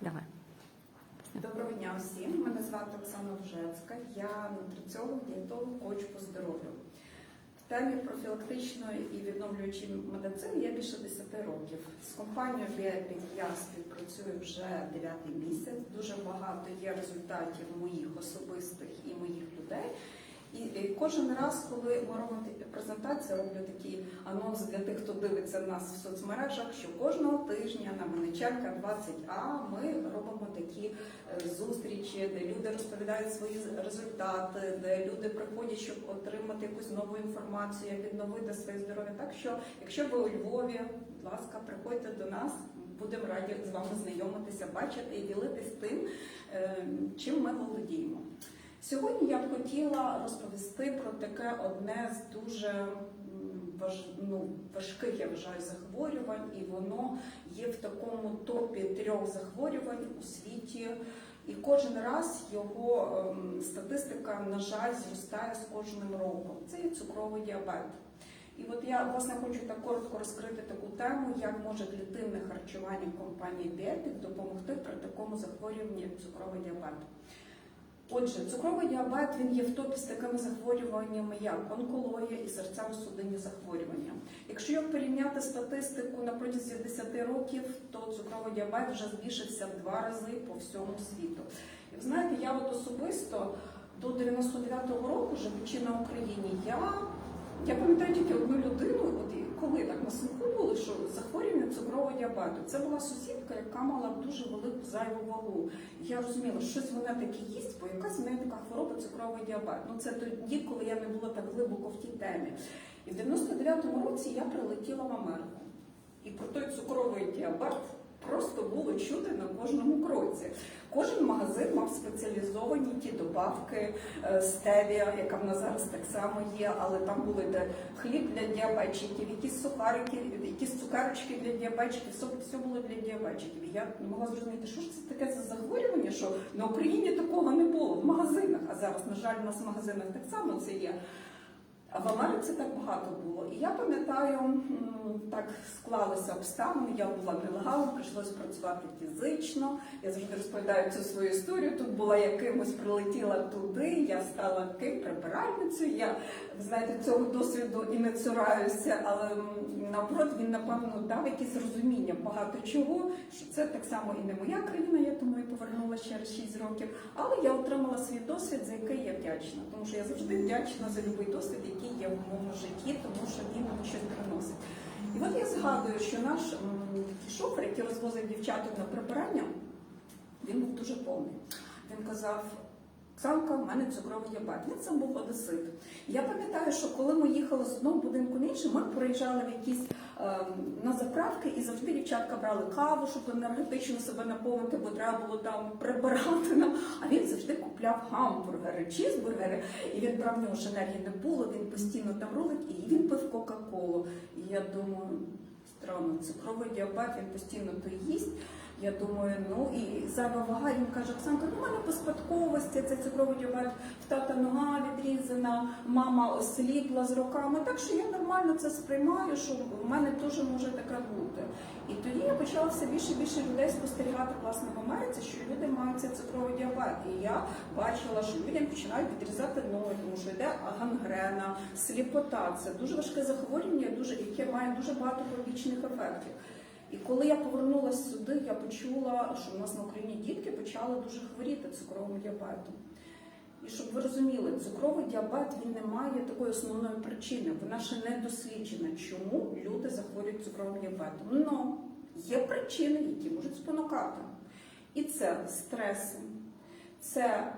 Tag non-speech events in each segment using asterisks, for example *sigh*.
Давай. Доброго дня всім. Мене звати Оксана Вжецька. Я нутриціолог, дієтолог, коуч по здоров'ю. В темі профілактичної і відновлюючої медицини я більше 10 років. З компанією Біопік я співпрацюю вже 9 місяць. Дуже багато є результатів моїх особистих і моїх людей. І і кожен раз, коли ми робимо такі презентації, роблю такий анонс для тих, хто дивиться нас в соцмережах, що кожного тижня на Винниченка 20А ми робимо такі е, зустрічі, де люди розповідають свої результати, де люди приходять, щоб отримати якусь нову інформацію, відновити своє здоров'я. Так що, якщо ви у Львові, будь ласка, приходьте до нас. Будемо раді з вами знайомитися, бачити і ділитись тим, е, чим ми володіємо. Сьогодні я б хотіла розповісти про таке одне з дуже важ, ну, важких, я вважаю, захворювань, і воно є в такому топі трьох захворювань у світі. І кожен раз його ем, статистика, на жаль, зростає з кожним роком. Це є цукровий діабет. І от я власне хочу так коротко розкрити таку тему, як може клітинне харчування компанії Біотик допомогти при такому захворюванні як цукровий діабет. Отже, цукровий діабет він є в топі з такими захворюваннями, як онкологія і серцево-судинні захворювання. Якщо порівняти статистику на протязі 10 років, то цукровий діабет вже збільшився в два рази по всьому світу. І ви знаєте, я от особисто до 99-го року, живучи на Україні, я, я пам'ятаю тільки одну людину, от коли так на слуху було, що захворювання цукрового діабету. Це була сусідка, яка мала дуже велику зайву вагу. Я розуміла, що щось вона таке їсть, бо якась в неї така хвороба цукровий діабет. Ну це тоді, коли я не була так глибоко в тій темі. І в 99-му році я прилетіла в Америку. І про той цукровий діабет просто було чути на кожному кроці. Кожен магазин мав спеціалізовані ті добавки е, стевія, яка в нас зараз так само є, але там були де хліб для діабетчиків, якісь сухарики, якісь цукерочки для діабетчиків, все, все було для діабетчиків. Я не могла зрозуміти, що ж це таке за захворювання, що на Україні такого не було в магазинах, а зараз, на жаль, у нас в магазинах так само це є. В Америці так багато було. І я пам'ятаю, так склалися обставини. Я була нелегалом, прийшлося працювати фізично. Я завжди розповідаю цю свою історію. Тут була якимось, прилетіла туди. Я стала прибиральницею. Я знаєте, цього досвіду і не цураюся, але наоборот він напевно дав якесь розуміння багато чого. Що це так само і не моя країна, я тому і повернулася через 6 років. Але я отримала свій досвід, за який я вдячна, тому що я завжди вдячна за будь-який досвід, який є в моєму житті, тому що він мені щось приносить. І от я згадую, що наш шофер, який розвозив дівчаток на прибирання, він був дуже повний. Він казав. Оксанка, в мене цукровий діабет. Він сам був одесит. Я пам'ятаю, що коли ми їхали з одного будинку в інший, ми приїжджали в якісь на заправки, і завжди дівчатка брали каву, щоб енергетично себе наповнити, бо треба було там прибирати нам. А він завжди купляв гамбургери, чізбургери, і він брав в нього ж енергії не було. Він постійно там рулить, і він пив Кока-Колу. І я думаю, странно, цукровий діабет, він постійно то їсть. Я думаю, ну і зайва вага, він каже, Оксанка, ну мене по спадковості, це цукровий діабет, в тата нога відрізана, мама осліпла з роками. Так що я нормально це сприймаю, що в мене теж може таке бути. І тоді я почала все більше і більше людей спостерігати власне в Америці, що люди мають цей цукровий діабет. І я бачила, що людям починають відрізати ноги, тому що йде гангрена, сліпота. Це дуже важке захворювання, дуже яке має дуже багато побічних ефектів. І коли я повернулася сюди, я почула, що в нас на Україні дітки почали дуже хворіти цукровим діабетом. І щоб ви розуміли, цукровий діабет він не має такої основної причини, вона ще не досліджена, чому люди захворюють цукровим діабетом. Но є причини, які можуть спонукати. І це стреси, це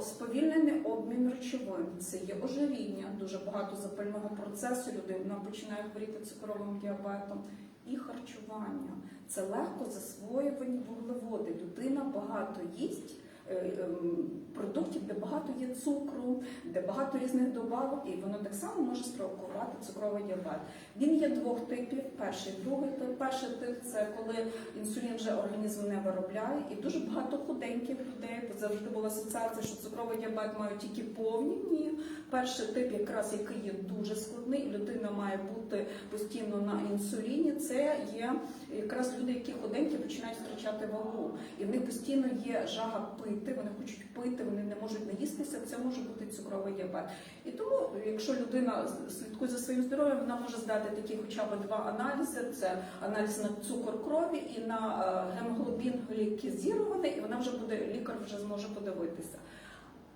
сповільнений обмін речовин, це є ожиріння, дуже багато запального процесу, людина починає хворіти цукровим діабетом, і харчування. Це легко засвоювані вуглеводи. Людина багато їсть, е, ем, продуктів, де багато є цукру, де багато різних добавок, і воно так само може спровокувати цукровий діабет. Він є двох типів: перший, другий тип. Перший тип це коли інсулін вже організм не виробляє, і дуже багато худеньких людей завжди була асоціація, що цукровий діабет мають тільки повні. Ні, перший тип, якраз який є дуже складний, і людина має бути постійно на інсуліні. Це є якраз люди, які худенькі починають втрачати вагу, і в них постійно є жага пити. Вони хочуть пити, вони не можуть наїстися. Це може бути цукровий діабет. І тому, якщо людина слідкує за своїм здоров'ям, вона може здати такі хоча б два аналізи: це аналіз на цукор крові і на е, гемоглобін глікізірований, і вона вже буде лікар вже зможе подивитися.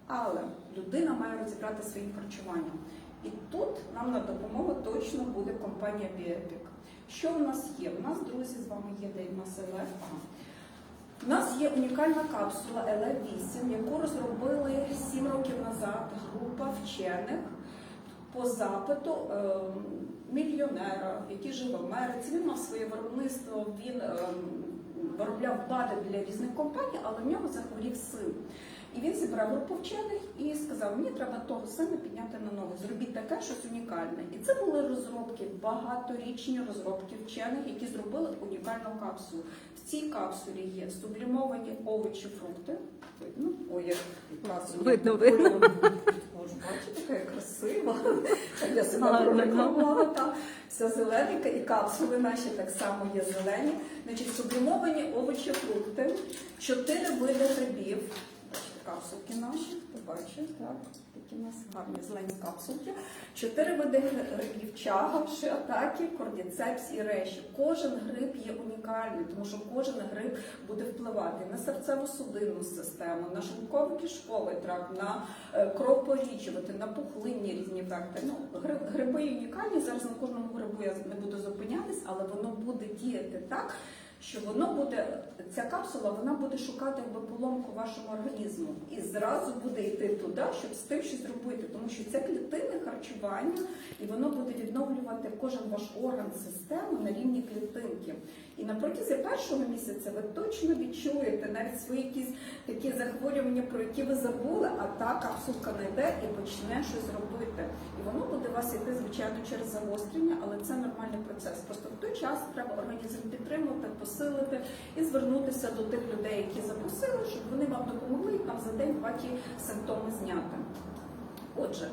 Але людина має розібрати своїм харчуванням. І тут нам на допомогу точно буде компанія Біопік. Що в нас є? У нас, друзі, з вами є де в ЛФ. У нас є унікальна капсула ЛФ8, яку розробили 7 років назад група вчених по запиту е, мільйонера, який живе в Америці. Він мав своє виробництво, він е, виробляв БАДи для різних компаній, але в нього захворів син. І він зібрав групу вчених і сказав: мені треба того сина підняти на ноги, зробіть таке щось унікальне. І це були розробки, багаторічні розробки вчених, які зробили унікальну капсулу. В цій капсулі є сублімовані овочі, фрукти. Видно? Ой, як красиво. Видно, видно. Можу бачити, яка я красива. Я себе прорекламувала там. Вся зелененька і капсули наші так само є зелені. Значить, сублімовані овочі, фрукти, чотири види грибів. Капсулки наші, хто бачить, так? Такі у нас гарні зелені капсулки. Чотири види грибів, чага, шиатакі, кордіцепс і реші. Кожен гриб є унікальний, тому що кожен гриб буде впливати на серцево-судинну систему, на шлунково-кишковий тракт, на е, кровопоріджувати, на пухлинні різні ефекти. Ну, гриби унікальні. Зараз на кожному грибу я не буду зупинятись, але воно буде діяти так. Що воно буде, ця капсула вона буде шукати якби поломку вашому організму і зразу буде йти туди, щоб з тим щось зробити, тому що це клітинне харчування, і воно буде відновлювати кожен ваш орган систему на рівні клітинки. І на протязі першого місяця ви точно відчуєте навіть свої якісь такі захворювання, про які ви забули, а та капсулка знайде і почне щось робити. І воно буде вас йти, звичайно, через загострення, але це нормальний процес. Просто в той час треба організм підтримувати, посилити і звернутися до тих людей, які запросили, щоб вони вам допомогли там за день-два ті симптоми зняти. Отже,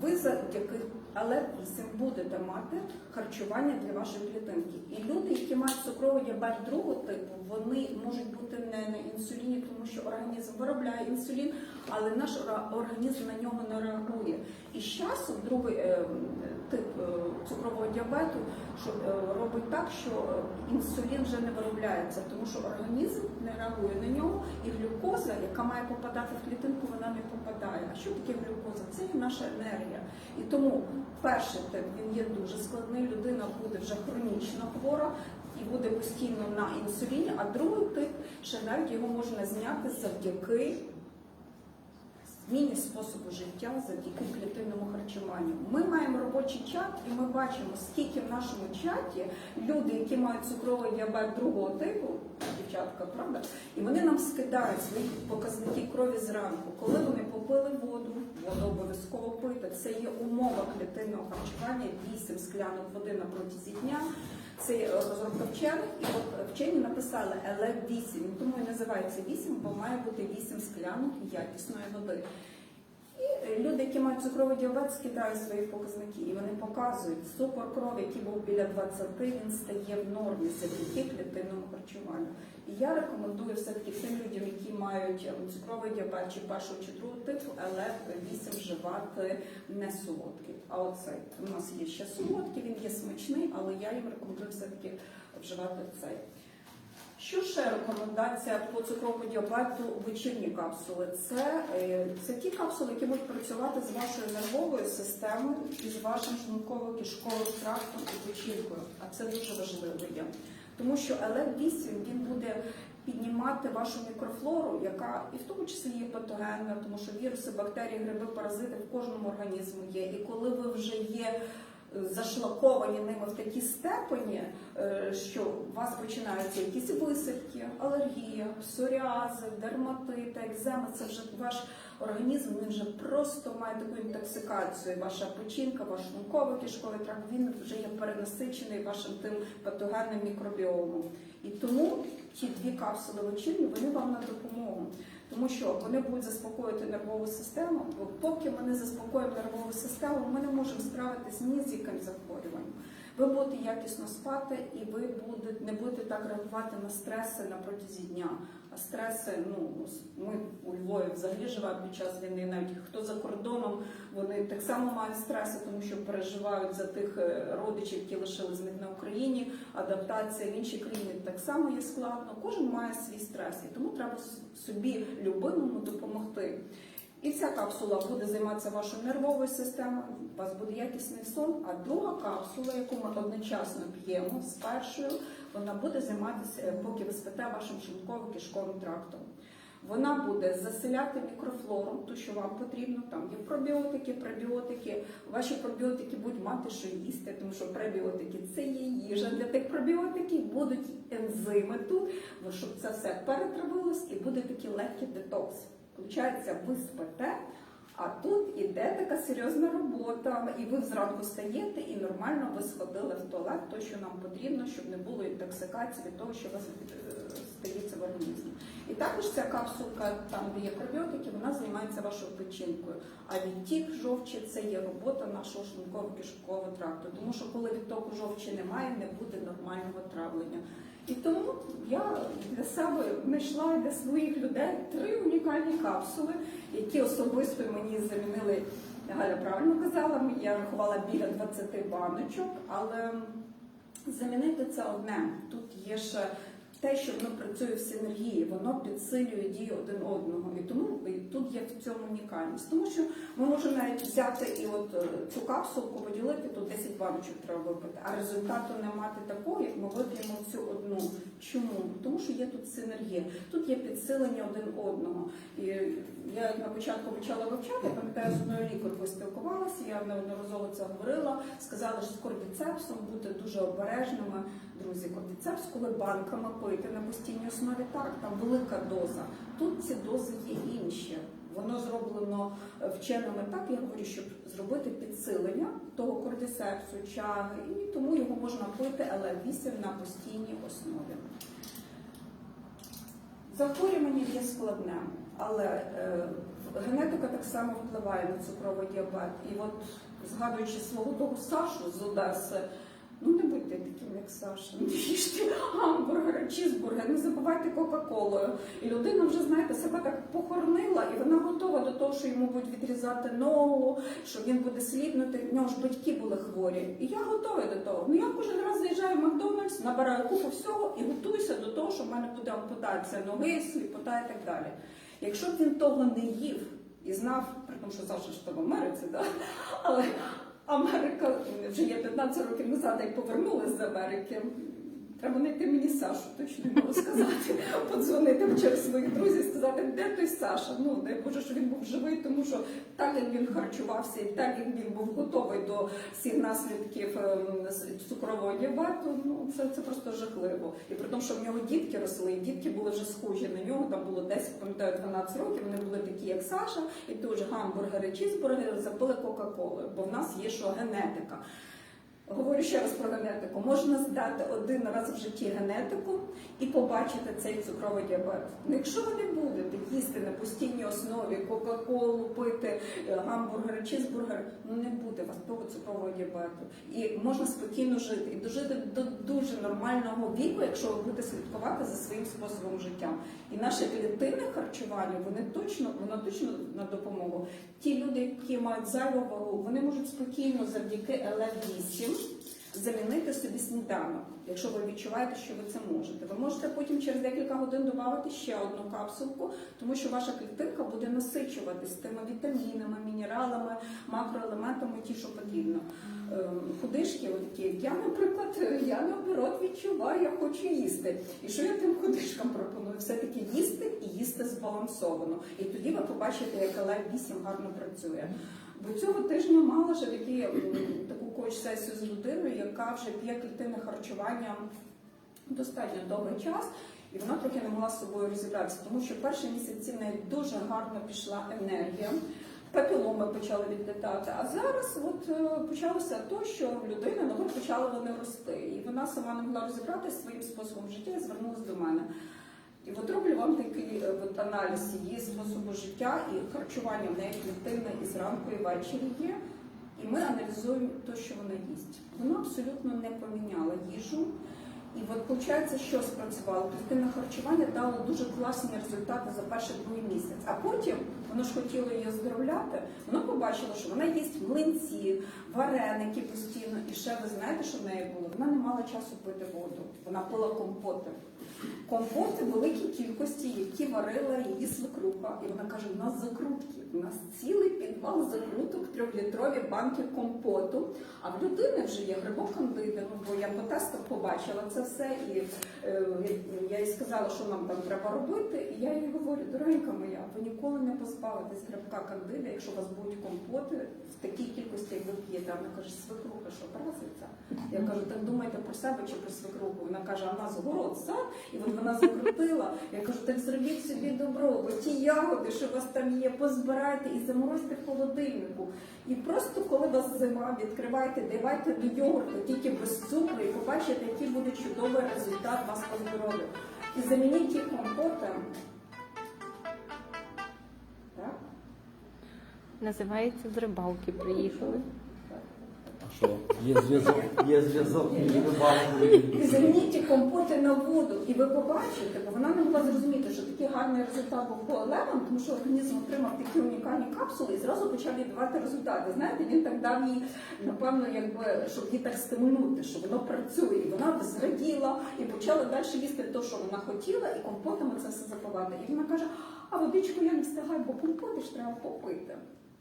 ви завдяки але 8 будете мати харчування для вашої клітинки. І люди, які мають цукровий діабет другого типу, вони можуть бути не на інсуліні, тому що організм виробляє інсулін, але наш організм на нього не реагує. І з другий е, тип е, цукрового діабету що, е, робить так, що інсулін вже не виробляється, тому що організм не реагує на нього, і глюкоза, яка має попадати в клітинку, вона не попадає. А що таке глюкоза? Це є наша енергія. І тому перший тип він є дуже складний. Людина буде вже хронічно хвора і буде постійно на інсуліні. А другий тип ще навіть його можна зняти завдяки зміні способу життя завдяки клітинному харчуванню. Ми маємо робочий чат, і ми бачимо, скільки в нашому чаті люди, які мають цукровий діабет другого типу, дівчатка, правда, і вони нам скидають свої показники крові зранку, коли вони попили воду, воду обов'язково пити. Це є умова клітинного харчування, 8 склянок води на протязі дня. Це е, розробка вчених, і от вчені написали ЛФ-8, тому і називається 8, бо має бути 8 склянок якісної води. І е, люди, які мають цукровий діабет, скидають свої показники, і вони показують, цукор крові, який був біля 20, він стає в нормі завдяки клітинному харчуванню. І я рекомендую все-таки тим людям, які мають е, цукровий діабет чи першого чи другого типу, ЛФ-8 вживати не солодкий. А оцей у нас є ще солодкий, він є смачний, але я їм рекомендую все-таки вживати цей. Що ще рекомендація по цукровому діабету вечірні капсули? Це, е, це ті капсули, які будуть працювати з вашою нервовою системою і з вашим шлунково-кишковим трактом і печінкою. А це дуже важливо є. Тому що ЛФ-8 він буде піднімати вашу мікрофлору, яка і в тому числі є патогенна, тому що віруси, бактерії, гриби, паразити в кожному організму є. І коли ви вже є зашлаковані ними в такій степені, е, що у вас починаються якісь висипки, алергія, псоріази, дерматити, екземи. Це вже ваш організм, він вже просто має таку інтоксикацію. Ваша печінка, ваш шлунково-кишковий тракт, він вже є перенасичений вашим тим патогенним мікробіомом. І тому ті дві капсули вечірні, вони вам на допомогу. Тому що вони будуть заспокоїти нервову систему, бо поки ми не заспокоїмо нервову систему, ми не можемо справитися ні з яким захворюванням. Ви будете якісно спати і ви будете, не будете так реагувати на стреси на протязі дня. Стреси, ну ми у Львові взагалі живемо під час війни, навіть хто за кордоном, вони так само мають стреси, тому що переживають за тих е, родичів, які лишили з них на Україні. Адаптація в іншій країні так само є складно. Кожен має свій стрес, і тому треба собі любимому допомогти. І ця капсула буде займатися вашою нервовою системою, у вас буде якісний сон, а друга капсула, яку ми одночасно п'ємо з першою, вона буде займатися, е, поки ви спите вашим шлунково-кишковим трактом. Вона буде заселяти мікрофлору, ту, що вам потрібно. Там є пробіотики, пребіотики. Ваші пробіотики будуть мати що їсти, тому що пребіотики це є їжа для тих пробіотиків. Будуть ензими тут, щоб це все перетравилось і буде такий легкий детокс. Получається, ви спите, а тут іде така серйозна робота, і ви зранку стаєте і нормально ви сходили в туалет, то що нам потрібно, щоб не було інтоксикації від того, що у вас е, стається в організмі. І також ця капсулка, там де є пробіотики, вона займається вашою печінкою. А відтік жовчі це є робота нашого шлунково-кишкового тракту. Тому що коли відтоку жовчі немає, не буде нормального травлення. І тому я для себе знайшла для своїх людей три унікальні капсули, які особисто мені замінили. Галя правильно казала, я рахувала біля 20 баночок, але замінити це одне. Тут є ще те, що воно працює в синергії, воно підсилює дію один одного. І тому і тут є в цьому унікальність. Тому що ми можемо навіть взяти і от е, цю капсулку поділити, тут 10 баночок треба випити, а результату не мати такого, як ми вип'ємо цю одну. Чому? Тому що є тут синергія, тут є підсилення один одного. І я на початку почала вивчати, пам'ятаю, з одною лікаркою спілкувалася, я неодноразово це говорила, сказала, що з кордицепсом бути дуже обережними. Друзі, кордицепс, коли банками пити на постійній основі, так, там велика доза. Тут ці дози є інші. Воно зроблено е, вченими так, я говорю, щоб зробити підсилення того кордисепсу, чаги, і тому його можна пити, але 8 на постійній основі. Захворювання є складним, але е, генетика так само впливає на цукровий діабет. І от згадуючи свого того Сашу з Одеси, ну не будьте таким, як Саша, не їжте гамбургери, чізбургери, не забувайте Кока-Колою. І людина вже, знаєте, себе так похоронила, і вона готова до того, що йому будуть відрізати ногу, що він буде сліпнути. В нього ж батьки були хворі. І я готова до того. Ну я кожен раз заїжджаю в Макдональдс, набираю купу всього і готуюся до того, що в мене буде ампутація ноги, сліпота і так далі. Якщо б він того не їв і знав, при тому, що Саша ж то в Америці, да? але Америка вже є 15 років назад, як повернулася з Америки. Треба знайти мені Сашу, точно не можу сказати, *laughs* подзвонити через своїх друзів, сказати, де той Саша. Ну дай Боже, що він був живий, тому що так як він харчувався, і так як він був готовий до всіх наслідків ем, цукрового діабету, ну це, це просто жахливо. І при тому, що в нього дітки росли, і дітки були вже схожі на нього. Там було 10, пам'ятаю, 12 років. Вони були такі, як Саша, і теж гамбургери, чізбургери запили Кока-Колою, бо в нас є що генетика. Говорю ще раз про генетику. Можна здати один раз в житті генетику і побачити цей цукровий діабет. Ну, якщо ви не будете їсти на постійній основі Кока-Колу, пити е, гамбургери, чізбургери, ну не буде вас того цукрового діабету. І можна спокійно жити і дожити до дуже нормального віку, якщо ви будете слідкувати за своїм способом життя. І наше клітинне харчування, вони точно, воно точно на допомогу. Ті люди, які мають зайву вагу, вони можуть спокійно завдяки ЛФ-8 замінити собі сніданок, якщо ви відчуваєте, що ви це можете. Ви можете потім через декілька годин додати ще одну капсулку, тому що ваша клітинка буде насичуватись тими вітамінами, мінералами, макроелементами, ті, що потрібно. Худишки, такі, я, наприклад, я наоборот відчуваю, я хочу їсти. І що я тим худишкам пропоную? Все-таки їсти і їсти збалансовано. І тоді ви побачите, як лев 8 гарно працює. Бо цього тижня мала вже такі, таку коуч-сесію з людиною, яка вже п'є клітинне харчування достатньо довгий час, і вона трохи не могла з собою розібратися, тому що перші місяці в неї дуже гарно пішла енергія. Пепіломи почали відлітати. А зараз от е, почалося то, що в людини ноги почали вони рости. І вона сама не могла розібратися своїм способом життя і звернулася до мене. І от роблю вам такий е, от аналіз її способу життя і харчування в неї клітинне і зранку, і ввечері є. І ми аналізуємо те, що вона їсть. Вона абсолютно не поміняла їжу. І от виходить, що спрацювало. Клітинне харчування дало дуже класні результати за перший другий місяць. А потім воно ж хотіло її оздоровляти. Воно побачило, що вона їсть млинці, вареники постійно. І ще ви знаєте, що в неї було? Вона не мала часу пити воду. Вона пила компоти. Компоти великій кількості, які варила її свекруха. І вона каже: у нас закрутки, у нас цілий підвал закруток, трьохлітрові банки компоту. А в людини вже є грибок кандида, ну, бо я по тестах побачила це все, і е, я їй сказала, що нам там треба робити. І я їй говорю, дорогенька моя, ви ніколи не позбавитесь грибка кандида, якщо у вас будуть компоти в такій кількості, як ви п'єте. Вона каже, свекруха, що образиться? Я кажу, так думайте про себе чи про свекруху. Вона каже, а в нас город сад, і от вона закрутила. Я кажу, так зробіть собі добро, бо ті ягоди, що у вас там є, позбирайте і заморозьте в холодильнику. І просто коли у вас зима, відкривайте, давайте до йогурту, тільки без цукру, і побачите, який буде чудовий результат вас по здоров'ю. І замініть ті компоти. Так? Називається з рибалки приїхали. Що? Є зв'язок, є зв'язок ті компоти на воду, і ви побачите, бо вона не могла зрозуміти, що такий гарний результат був по левам, тому що організм отримав такі унікальні капсули і зразу почав віддавати результати. Знаєте, він так дав їй, напевно, якби щоб її так стимулювати, що воно працює. І вона зраділа і почала далі їсти те, що вона хотіла, і компотами це все запивати. І вона каже: а водичку я не встигаю, бо компоти ж треба попити.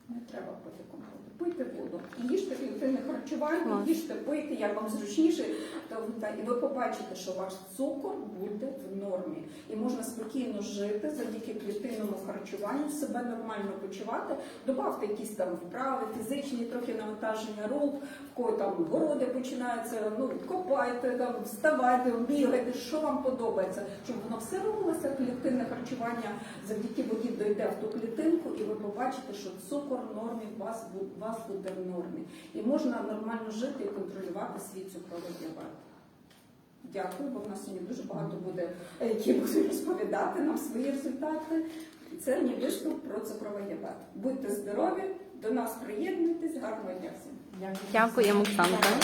Не треба пити компоти. Пийте воду. І їжте клітинне харчування, їжте, пийте, як вам зручніше. Та, і ви побачите, що ваш цукор буде в нормі. І можна спокійно жити завдяки клітинному харчуванню, себе нормально почувати. Добавте якісь там вправи, фізичні, трохи навантаження рук, в кого там городи починаються, ну копайте, там, вставайте, бігайте, що вам подобається, щоб воно все робилося, клітинне харчування завдяки воді дойде в ту клітинку, і ви побачите, що цукор в нормі вас, бу- вас буде в нормі. І можна нормально жити і контролювати свій цукровий діабет. Дякую, бо в нас сьогодні дуже багато буде, е, які будуть розповідати нам свої результати. Це мій виступ про цукровий діабет. Будьте здорові, до нас приєднуйтесь, гарного дня всім. Дякуємо, Оксанка.